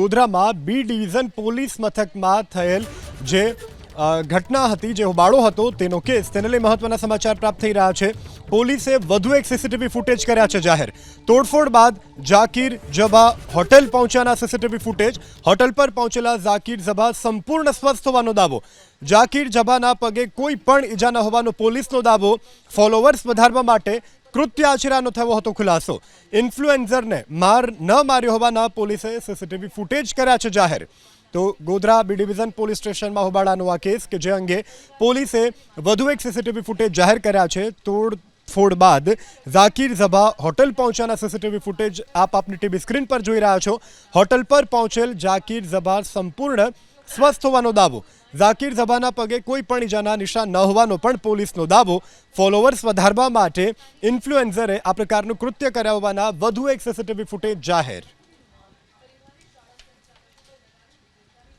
ગોધરામાં B division police મથકમાં થયેલ જે ઘટના હતી જે હોબાળો હતો, તેનો કેસ તેને લઈ મહત્વના સમાચાર પ્રાપ્ત થઈ રહ્યા છે. પોલીસે વધુ એક સીસીટીવી ફૂટેજ કર્યા છે જાહેર. તોડફોડ બાદ જાકીર જબા હોટેલ પહોંચ્યાના સીસીટીવી ફૂટેજ. હોટેલ પર પહોંચેલા ઝાકીર જબા સંપૂર્ણ સ્વસ્થ હોવાનો દાવો. જાકીર જબાના પગે કોઈ પણ ઈજા ન હોવાનો પોલીસનો દાવો. ફોલોવર્સ વધારવા માટે કૃત્ય આચરાનો થયો હતો ખુલાસો. ઇન્ફ્લુએન્ઝરને માર ન માર્યો હોવાના પોલીસે સીસીટીવી ફૂટેજ કર્યા છે જાહેર. તો ગોધરા બી ડિવિઝન પોલીસ સ્ટેશનમાં હોબાળાનો આ કેસ કે જે અંગે પોલીસે વધુ એક સીસીટીવી ફૂટેજ જાહેર કર્યા છે. તોડ ફોડ બાદ ઝાકીર ઝભા હોટલ પહોંચ્યાના સીસીટીવી ફૂટેજ આપ આપની ટીવી સ્ક્રીન પર જોઈ રહ્યા છો. હોટલ પર પહોંચેલ ઝાકીર ઝભા સંપૂર્ણ સ્વસ્થ હોવાનો દાવો. ઝાકીર ઝભાના પગે કોઈ પણ ઈજાના નિશાન ન હોવાનો પણ પોલીસનો દાવો. ફોલોવર્સ વધારવા માટે ઇન્ફ્લુએન્ઝરે આ પ્રકારનું કૃત્ય કર્યા હોવાના વધુ એક સીસીટીવી ફૂટેજ જાહેર.